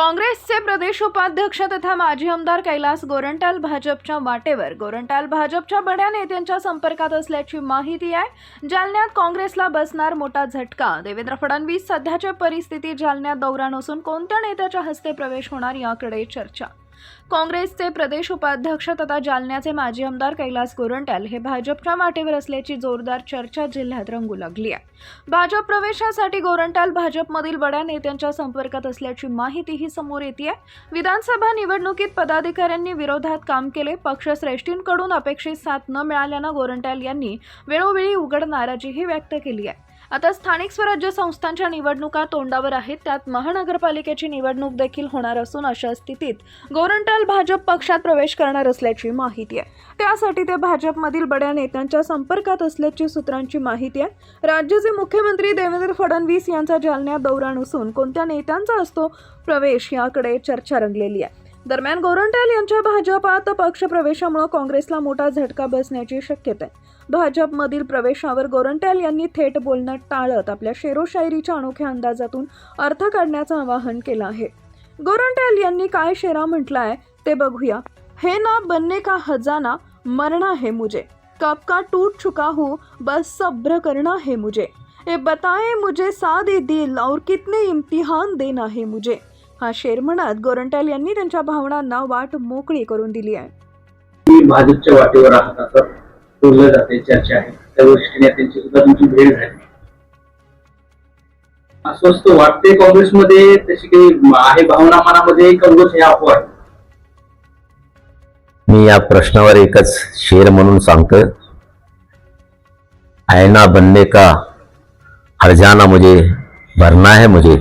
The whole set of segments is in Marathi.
काँग्रेसचे प्रदेश उपाध्यक्ष तथा माजी आमदार कैलास गोरंटाल भाजपच्या वाटेवर. गोरंटाल भाजपच्या बड्या नेत्यांच्या संपर्कात असल्याची माहिती आहे. जालन्यात काँग्रेसला बसणार मोठा झटका. देवेंद्र फडणवीस सध्याच्या परिस्थिती जालन्यात दौरा नसून कोणत्या नेत्याच्या हस्ते प्रवेश होणार याकडे चर्चा. काँग्रेसचे प्रदेश उपाध्यक्ष तथा जालन्याचे माजी आमदार कैलास गोरंट्याल हे भाजपच्या वाटेवर असल्याची जोरदार चर्चा जिल्ह्यात रंगू लागली आहे. भाजप प्रवेशासाठी गोरंट्याल भाजपमधील बड्या नेत्यांच्या संपर्कात असल्याची माहितीही समोर येते आहे. विधानसभा निवडणुकीत पदाधिकाऱ्यांनी विरोधात काम केले पक्षश्रेष्ठींकडून अपेक्षित साथ न मिळाल्यानं गोरंट्याल यांनी वेळोवेळी उघड नाराजीही व्यक्त केली आहे. आता स्थानिक स्वराज्य संस्थांच्या निवडणुका तोंडावर आहेत. त्यात महानगरपालिकेची निवडणूक देखील होणार असून अशा स्थितीत गोरंटाल भाजप पक्षात प्रवेश करणार असल्याची माहिती आहे. त्यासाठी ते भाजपमधील बड्या नेत्यांच्या संपर्कात असल्याची सूत्रांची माहिती आहे. राज्याचे मुख्यमंत्री देवेंद्र फडणवीस यांचा जालन्यात दौरा नसून कोणत्या नेत्यांचा असतो प्रवेश याकडे चर्चा रंगलेली आहे. दरम्यान गोरंट्याल यांच्या भाजपात पक्षप्रवेशामुळे काँग्रेसला मोठा झटका बसण्याची शक्यता आहे. भाजपमधील प्रवेशावर गोरंट्याल यांनी थेट बोलणं टाळत आपल्या शेरोशायरीच्या अनोख्या अंदाजातून अर्थ काढण्याचं आवाहन केलं आहे. गोरंट्याल यांनी काय शेरा म्हटलाय ते बघूया. हे ना बनने का हजाना मरना है मुझे. कब का टूट चुका हूँ बस सब्र करना है मुझे. ये बताए मुझे सादे दिल और कितने इम्तिहान देना है मुझे. हा शेर म्हणत गोरंट्याल यांनी त्यांच्या भावनांना वाट मोकळी करून दिली आहे. भाजपच्या वाटेवर आहात जाते, चर्चा आहे. त्या गोष्टी नेत्यांची सुद्धा तुमची भेट झाली. अस्वस्थ वाटते काँग्रेसमध्ये, तशी काही आहे भावना मनामध्ये काँग्रेस हे अफवा आहे. मी या प्रश्नावर एकच शेर म्हणून सांगतोय आयना बनने का हर जाना मुझे भरना है मुझे.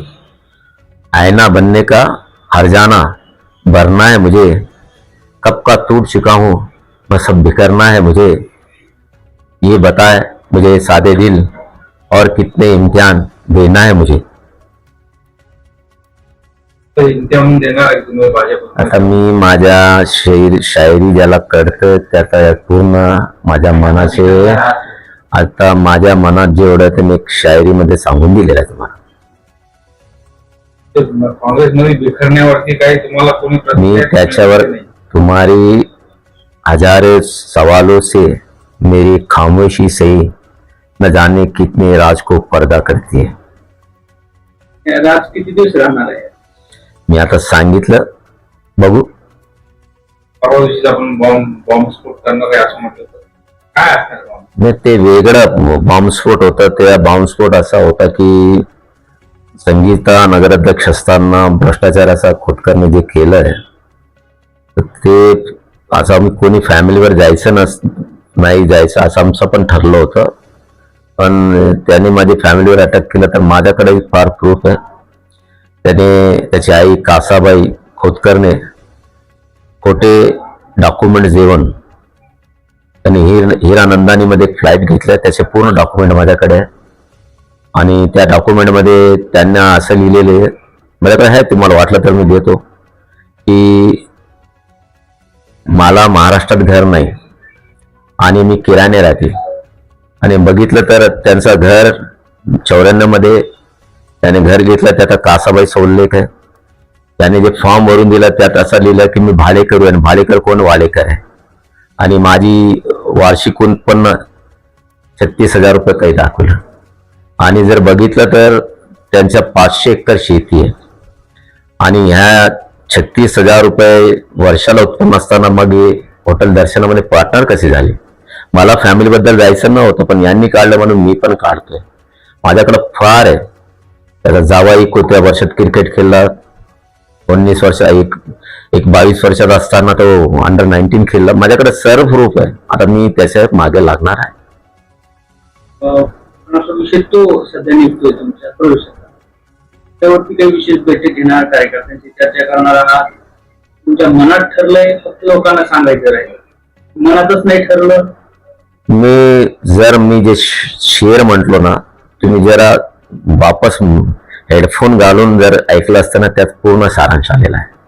आयना बनने का हर जाना भरना है मुझे. कब का टूट चुका हूँ, बस अब बिखरना है मुझे. ये बताए मुझे सादे दिल और कितने इम्तिहान देना है मुझे। आता मी माझ्या शेर शायरी ज्याला करतो त्याचा पूर्ण माझ्या मनाचे आता माझ्या मनात जेवढं ते मी शायरी शायरीमध्ये सांगून दिलेलं आहे तुम्हाला. काँग्रेसमध्ये बिखरण्यावरती काही तुम्हाला कोणी मी त्याच्यावर तुम्हारी हजारे सवालों से मेरी खामोशी से न जाने कितने राज को पर्दा करती है। राज किती दिवस राहणार आहे मी आता सांगितलं बघू परवा दिवशी आपण बॉम्ब बॉम्बस्फोट करणार आहे असं म्हटलं होतं. काय असणार बॉम्ब नाही ते वेगळं बॉम्बस्फोट होता त्या बॉम्बस्फोट असा होता की संगीता नगराध्यक्ष असताना भ्रष्टाचार असा खोतकरने जे केलंय तर ते असं आम्ही कोणी फॅमिलीवर जायचं नस नाही जायचं असं आमचं पण ठरलं होतं. पण त्याने माझी फॅमिलीवर अटॅक केलं तर माझ्याकडे फार प्रूफ आहे. त्याने त्याची आई कासाबाई खोतकरने खोटे डॉक्युमेंट जेवण त्यांनी हिर हिरानंदानीमध्ये एक फ्लाईट घेतलं त्याचे पूर्ण डॉक्युमेंट माझ्याकडे आहे. आणि त्या डॉक्युमेंटमध्ये त्यांना असं लिहिलेले माझ्याकडे आहे तुम्हाला वाटलं तर मी देतो की मला महाराष्ट्रात घर नाही. आणि मी किराणे राहते. आणि बघितलं तर त्यांचं घर चौऱ्याण्णवमध्ये त्याने घर घेतलं त्याचा कासाबाई सौल्लेख आहे. त्याने जे फॉर्म भरून दिला त्यात असं लिहिलं की मी भाडेकरू आहे आणि भाडेकर कोण? वाडेकर आहे. आणि माझी वार्षिक उत्पन्न छत्तीस हजार रुपये काही दाखवलं. आणि जर बघितलं तर त्यांच्या पाचशे एकर शेती आहे. आणि ह्या छत्तीस हजार रुपये वर्षाला उत्पन्न असताना मग हे हॉटेल दर्शनामध्ये पार्टनर कसे झाले? मला फॅमिलीबद्दल जायचं नव्हतं पण यांनी काढलं म्हणून मी पण काढतोय. माझ्याकडं फार आहे. त्याचा जावाई कोणत्या वर्षात क्रिकेट खेळला. उन्नीस वर्ष एक एक बावीस वर्षात असताना तो अंडर नाईन्टीन खेळला. माझ्याकडे सर्व प्रूफ आहे. आता मी त्याच्यामागे लागणार आहे. अं, तो सध्या निघतोय तुमच्या प्रवेशाचा त्यावरती काही विशेष बैठक घेणार कार्यकर्त्यांची चर्चा करणार आहात. तुमच्या मनात ठरलंय फक्त लोकांना सांगायचं राहील. मनातच नाही ठरलं मी जर मी जे श- शेर म्हटलो ना तुम्ही जरा वापस हेडफोन घालून जर ऐकलं असताना त्यात पूर्ण सारांश आलेला आहे.